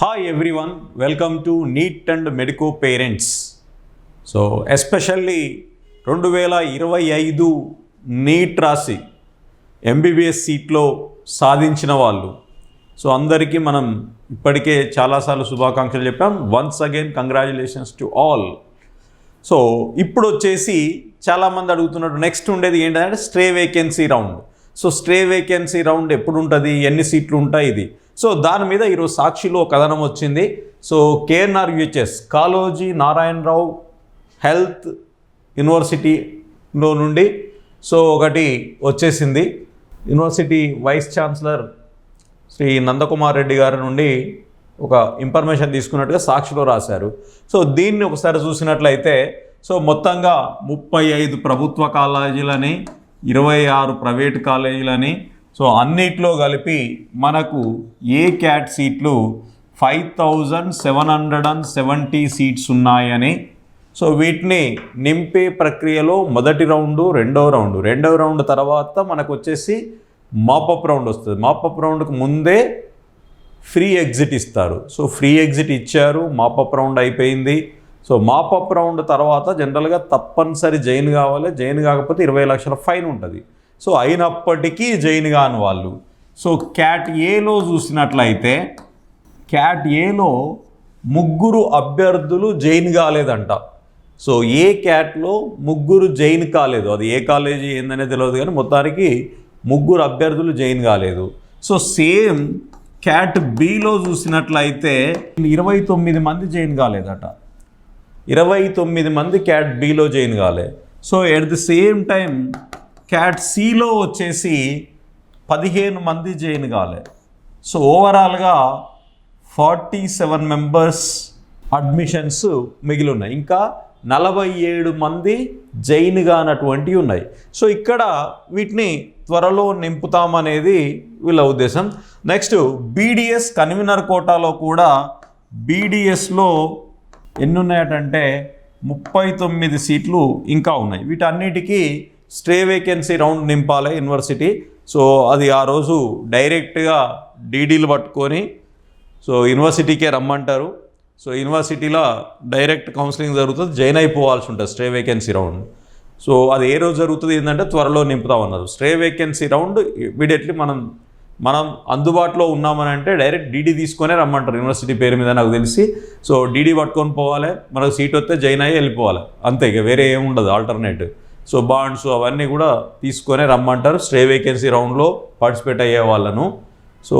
Hi everyone welcome to NEET and medico parents so especially రెండు వేల ఇరవై ఐదు నీట్ రాసి ఎంబీబీఎస్ సీట్లో సాధించిన వాళ్ళు. సో అందరికీ మనం ఇప్పటికే చాలాసార్లు శుభాకాంక్షలు చెప్పాం. Once again congratulations to all so ఇప్పుడు వచ్చేసి చాలామంది అడుగుతున్నట్టు నెక్స్ట్ ఉండేది ఏంటంటే stray vacancy round so stray vacancy round ఎప్పుడు ఉంటుంది? ఎన్ని సీట్లు ఉంటాయి ఇది? సో దాని మీద ఈరోజు సాక్షిలో కథనం వచ్చింది. So KNR UHS Kaloji Narayana Rao health యూనివర్సిటీలో నుండి సో ఒకటి వచ్చేసింది. University vice chancellor Shri Nandakumar Reddy గారి నుండి ఒక ఇన్ఫర్మేషన్ తీసుకున్నట్టుగా సాక్షిలో రాశారు. సో దీన్ని ఒకసారి చూసినట్లయితే సో మొత్తంగా ముప్పై ఐదు ప్రభుత్వ కాలేజీలని ఇరవై ఆరు ప్రైవేట్ కాలేజీలని సో అన్నిట్లో కలిపి మనకు ఏ క్యాట్ సీట్లు five thousand seven hundred and seventy seats ఉన్నాయని. సో వీటిని నింపే ప్రక్రియలో మొదటి రౌండు రెండవ రౌండు. రెండవ రౌండ్ తర్వాత మనకు వచ్చేసి మాపప్ రౌండ్ వస్తుంది. మాపప్ రౌండ్కి ముందే ఫ్రీ ఎగ్జిట్ ఇస్తారు. సో ఫ్రీ ఎగ్జిట్ ఇచ్చారు మాపప్ రౌండ్ అయిపోయింది. సో మాపప్ రౌండ్ తర్వాత జనరల్గా తప్పనిసరి జైన్ కావాలి. జైన్ కాకపోతే ఇరవై లక్షల ఫైన్ ఉంటుంది. సో అయినప్పటికీ జైన్ కాని వాళ్ళు. సో క్యాట్ ఏలో చూసినట్లయితే క్యాట్ ఏలో ముగ్గురు అభ్యర్థులు జైన్ కాలేదంట. సో ఏ క్యాట్లో ముగ్గురు జైన్ కాలేదు. అది ఏ కాలేజీ ఏందనే తెలియదు కానీ మొత్తానికి ముగ్గురు అభ్యర్థులు జైన్ కాలేదు. సో సేమ్ క్యాట్ బిలో చూసినట్లయితే ఇరవై తొమ్మిది మంది జైన్ కాలేదట. ఇరవై తొమ్మిది మంది క్యాట్ బిలో జైన్ కాలే. So at the same time cat సిలో వచ్చేసి పదిహేను మంది జైన్ కాలే. సో ఓవరాల్గా ఫార్టీ సెవెన్ మెంబర్స్ అడ్మిషన్స్ మిగిలి ఉన్నాయి ఇంకా నలభై ఏడు మంది జైన్గానటువంటివి ఉన్నాయి. సో ఇక్కడ వీటిని త్వరలో నింపుతామనేది వీళ్ళ ఉద్దేశం. నెక్స్ట్ బీడిఎస్ కన్వీనర్ కోటాలో కూడా బీడిఎస్లో ఎన్ని ఉన్నాయటంటే ముప్పై తొమ్మిది సీట్లు ఇంకా ఉన్నాయి. వీటన్నిటికీ స్ట్రే వేకెన్సీ రౌండ్ నింపాలి యూనివర్సిటీ. సో అది ఆ రోజు డైరెక్ట్గా డీడీలు పట్టుకొని సో యూనివర్సిటీకే రమ్మంటారు. సో యూనివర్సిటీలో డైరెక్ట్ కౌన్సిలింగ్ జరుగుతుంది జాయిన్ అయిపోవాల్సి ఉంటుంది స్ట్రే వేకెన్సీ రౌండ్. సో అది ఏ రోజు జరుగుతుంది ఏంటంటే త్వరలో నింపుతామన్నారు స్ట్రే వేకెన్సీ రౌండ్ ఇమీడియట్లీ మనం మనం అందుబాటులో ఉన్నామని అంటే డైరెక్ట్ డీడీ తీసుకొనే రమ్మంటారు. యూనివర్సిటీ పేరు మీద నాకు తెలిసి. సో డీడీ పట్టుకొని పోవాలి మనకు సీట్ వస్తే జాయిన్ అయ్యి వెళ్ళిపోవాలి. అంతే ఇక వేరే ఏముండదు ఆల్టర్నేటివ్ సో బాండ్స్ అవన్నీ కూడా తీసుకొని రమ్మంటారు. స్ట్రే వేకెన్సీ రౌండ్లో పార్టిసిపేట్ అయ్యే వాళ్ళను. సో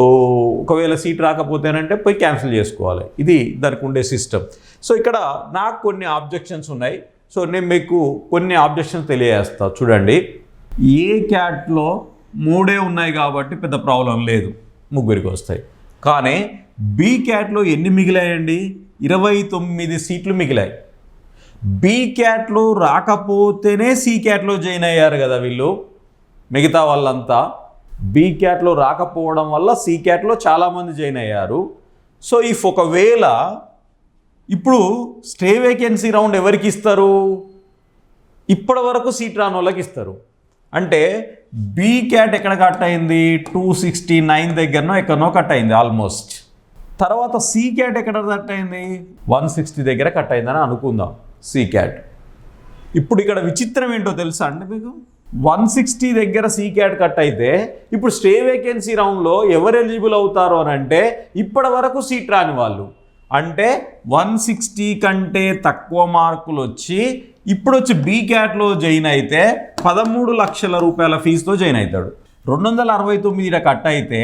ఒకవేళ సీట్ రాకపోతేనంటే పోయి క్యాన్సిల్ చేసుకోవాలి. ఇది దానికి ఉండే సిస్టమ్. సో ఇక్కడ నాకు కొన్ని ఆబ్జెక్షన్స్ ఉన్నాయి. సో నేను మీకు కొన్ని ఆబ్జెక్షన్స్ తెలియజేస్తా. చూడండి. ఏ క్యాట్లో మూడే ఉన్నాయి కాబట్టి పెద్ద ప్రాబ్లం లేదు. ముగ్గురికి వస్తాయి. కానీ బీ క్యాట్లో ఎన్ని మిగిలాయండి? ఇరవై తొమ్మిది సీట్లు మిగిలాయి. బీ క్యాట్లో రాకపోతేనే సి క్యాట్లో జాయిన్ అయ్యారు కదా వీళ్ళు. మిగతా వాళ్ళంతా. బీ క్యాట్లో రాకపోవడం వల్ల సి క్యాట్లో చాలామంది జాయిన్ అయ్యారు. సో ఇఫ్ ఒకవేళ ఇప్పుడు స్టే వేకెన్సీ రౌండ్ ఎవరికి ఇస్తారు? ఇప్పటి వరకు సీట్ రాని వాళ్ళకి ఇస్తారు. అంటే బీ క్యాట్ ఎక్కడ కట్ అయింది? టూ సిక్స్టీ నైన్ దగ్గరనో ఎక్కడనో కట్ అయింది ఆల్మోస్ట్. తర్వాత సి క్యాట్ ఎక్కడ కట్ అయింది? వన్ సిక్స్టీ దగ్గర కట్ అయిందని అనుకుందాం. సీ క్యాట్ ఇప్పుడు ఇక్కడ విచిత్రం ఏంటో తెలుసా అండి మీకు? వన్ సిక్స్టీ దగ్గర సీ క్యాట్ కట్ అయితే ఇప్పుడు స్టే వేకెన్సీ రౌండ్లో ఎవరు ఎలిజిబుల్ అవుతారు అని అంటే ఇప్పటి వరకు సీట్ రాని వాళ్ళు. అంటే వన్ సిక్స్టీ కంటే తక్కువ మార్కులు వచ్చి ఇప్పుడు వచ్చి బీ క్యాట్లో జాయిన్ అయితే పదమూడు లక్షల రూపాయల ఫీజుతో జాయిన్ అవుతాడు. రెండు వందల అరవై తొమ్మిది కట్ అయితే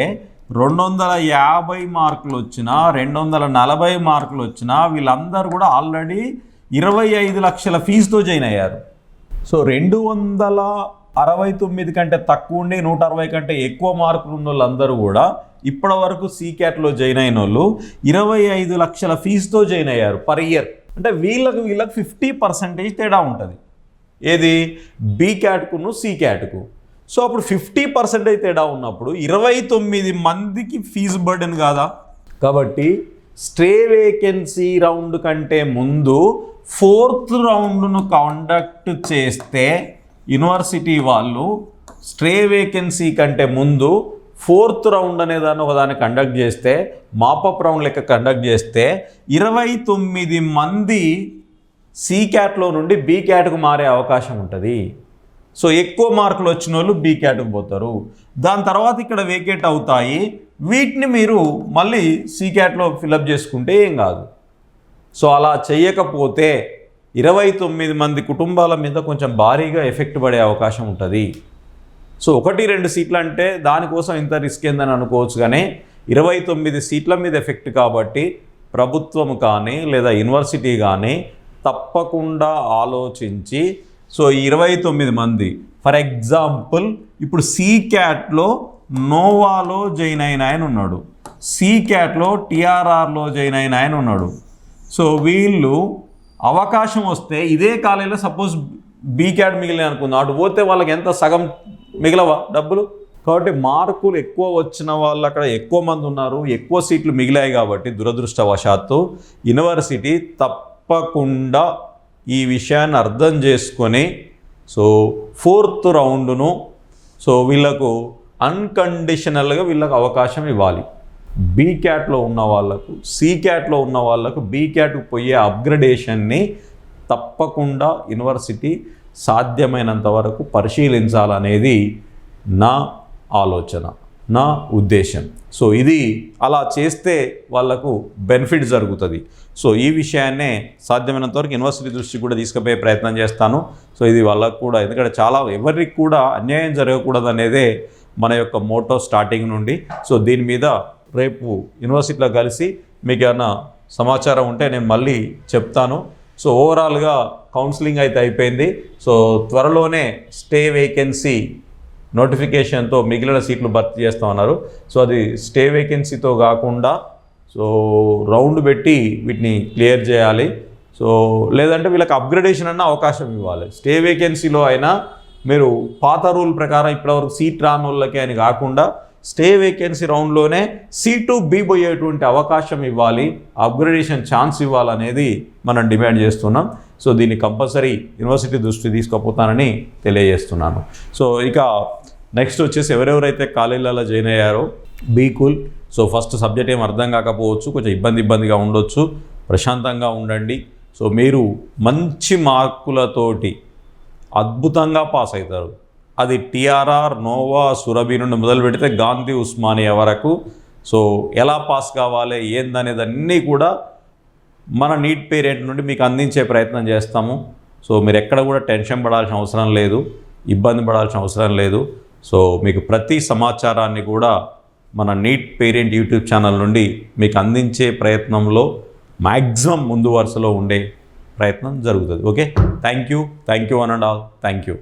రెండు వందల యాభై మార్కులు వచ్చినా రెండు వందల నలభై మార్కులు వచ్చినా వీళ్ళందరూ కూడా ఆల్రెడీ ఇరవై ఐదు లక్షల ఫీజుతో జాయిన్ అయ్యారు. సో రెండు వందల అరవై తొమ్మిది కంటే తక్కువ ఉండి నూట అరవై కంటే ఎక్కువ మార్కులు ఉన్న వాళ్ళందరూ కూడా ఇప్పటి వరకు సీక్యాట్లో జాయిన్ అయిన వాళ్ళు ఇరవై ఐదు లక్షల ఫీజుతో జాయిన్ అయ్యారు పర్ ఇయర్. అంటే వీళ్ళకు వీళ్ళకి ఫిఫ్టీ పర్సెంటేజ్ తేడా ఉంటుంది. ఏది? బీ క్యాట్కును సి క్యాట్కు. సో అప్పుడు ఫిఫ్టీ పర్సెంటేజ్ తేడా ఉన్నప్పుడు ఇరవై తొమ్మిది మందికి ఫీజు బర్డెన్ కాదా? కాబట్టి స్ట్రే వేకెన్సీ రౌండ్ కంటే ముందు ఫోర్త్ రౌండ్ను కండక్ట్ చేస్తే యూనివర్సిటీ వాళ్ళు స్ట్రే వేకెన్సీ కంటే ముందు ఫోర్త్ రౌండ్ అనే దాన్ని ఒకదాన్ని కండక్ట్ చేస్తే మాపప్ రౌండ్ లెక్క కండక్ట్ చేస్తే ఇరవై తొమ్మిది మంది సి క్యాట్లో నుండి బీ క్యాట్కు మారే అవకాశం ఉంటుంది. సో ఎక్కువ మార్కులు వచ్చిన వాళ్ళు బీ క్యాట్కు పోతారు. దాని తర్వాత ఇక్కడ వేకేట్ అవుతాయి. వీటిని మీరు మళ్ళీ సి క్యాట్లో ఫిలప్ చేసుకుంటే ఏం కాదు. సో అలా చేయకపోతే ఇరవై తొమ్మిది మంది కుటుంబాల మీద కొంచెం భారీగా ఎఫెక్ట్ పడే అవకాశం ఉంటుంది. సో ఒకటి రెండు సీట్లు అంటే దానికోసం ఇంత రిస్క్ ఏందని అనుకోవచ్చు కానీ ఇరవై తొమ్మిది సీట్ల మీద ఎఫెక్ట్ కాబట్టి ప్రభుత్వం కానీ లేదా యూనివర్సిటీ కానీ తప్పకుండా ఆలోచించి సో ఇరవై తొమ్మిది మంది ఫర్ ఎగ్జాంపుల్ ఇప్పుడు సీ క్యాట్లో నోవాలో జాయిన్ అయిన ఆయన ఉన్నాడు. సీ క్యాట్లో టీఆర్ఆర్లో జాయిన్ అయిన ఆయన ఉన్నాడు. సో వీళ్ళు అవకాశం వస్తే ఇదే కాలేజీలో సపోజ్ బీ క్యాట్ మిగిలిన అనుకుందాం. అటు పోతే వాళ్ళకి ఎంత సగం మిగిలవా డబ్బులు? కాబట్టి మార్కులు ఎక్కువ వచ్చిన వాళ్ళు అక్కడ ఎక్కువ మంది ఉన్నారు. ఎక్కువ సీట్లు మిగిలాయి కాబట్టి దురదృష్టవశాత్తు యూనివర్సిటీ తప్పకుండా ఈ విషయాన్ని అర్థం చేసుకొని సో ఫోర్త్ రౌండ్ను సో వీళ్ళకు అన్కండిషనల్గా వీళ్ళకు అవకాశం ఇవ్వాలి. బీ క్యాట్లో ఉన్న వాళ్ళకు సి క్యాట్లో ఉన్న వాళ్ళకు బీ క్యాట్కు పోయే అప్గ్రేడేషన్ని తప్పకుండా యూనివర్సిటీ సాధ్యమైనంత వరకు పరిశీలించాలనేది నా ఆలోచన నా ఉద్దేశం. సో ఇది అలా చేస్తే వాళ్ళకు బెనిఫిట్ జరుగుతుంది. సో ఈ విషయాన్నే సాధ్యమైనంత వరకు యూనివర్సిటీ దృష్టికి కూడా తీసుకుపోయే ప్రయత్నం చేస్తాను. సో ఇది వాళ్ళకు కూడా ఎందుకంటే చాలా ఎవరికి కూడా అన్యాయం జరగకూడదు అనేదే మన యొక్క మోటో స్టార్టింగ్ నుండి. సో దీని మీద రేపు యూనివర్సిటీలో కలిసి మీకు ఏమైనా సమాచారం ఉంటే నేను మళ్ళీ చెప్తాను. సో ఓవరాల్గా కౌన్సిలింగ్ అయితే అయిపోయింది. సో త్వరలోనే స్టే వేకెన్సీ నోటిఫికేషన్తో మిగిలిన సీట్లు భర్తీ చేస్తామన్నారు సో అది స్టే వేకెన్సీతో కాకుండా సో రౌండ్ పెట్టి వీటిని క్లియర్ చేయాలి. సో లేదంటే వీళ్ళకి అప్గ్రేడేషన్ అన్న అవకాశం ఇవ్వాలి. స్టే వేకెన్సీలో అయినా మీరు పాత రూల్ ప్రకారం ఇప్పటివరకు సీట్ రాని వాళ్ళకి అని కాకుండా స్టే వేకెన్సీ రౌండ్లోనే సీటు బి పోయేటువంటి అవకాశం ఇవ్వాలి అప్గ్రేడేషన్ ఛాన్స్ ఇవ్వాలనేది మనం డిమాండ్ చేస్తున్నాం. సో దీన్ని కంపల్సరీ యూనివర్సిటీ దృష్టి తీసుకుపోతానని తెలియజేస్తున్నాను. సో ఇక నెక్స్ట్ వచ్చేసి ఎవరెవరైతే కాలేజీలలో జాయిన్ అయ్యారో బీకూల్ సో ఫస్ట్ సబ్జెక్ట్ ఏం అర్థం కాకపోవచ్చు కొంచెం ఇబ్బంది ఇబ్బందిగా ఉండొచ్చు. ప్రశాంతంగా ఉండండి. సో మీరు మంచి మార్కులతోటి అద్భుతంగా పాస్ అవుతారు. అది టిఆర్ఆర్ నోవా సురభి నుండి మొదలు పెడితే గాంధీ ఉస్మానియా వరకు. సో ఎలా పాస్ కావాలి ఏందనేది అన్నీ కూడా మన నీట్ పేరెంట్ నుండి మీకు అందించే ప్రయత్నం చేస్తాము. సో మీరు ఎక్కడ కూడా టెన్షన్ పడాల్సిన అవసరం లేదు ఇబ్బంది పడాల్సిన అవసరం లేదు. సో మీకు ప్రతి సమాచారాన్ని కూడా మన నీట్ పేరెంట్ యూట్యూబ్ ఛానల్ నుండి మీకు అందించే ప్రయత్నంలో మ్యాక్సిమం ముందు వరుసలో ఉండే ప్రయత్నం జరుగుతుంది. Okay? Thank you. Thank you one and all. Thank you.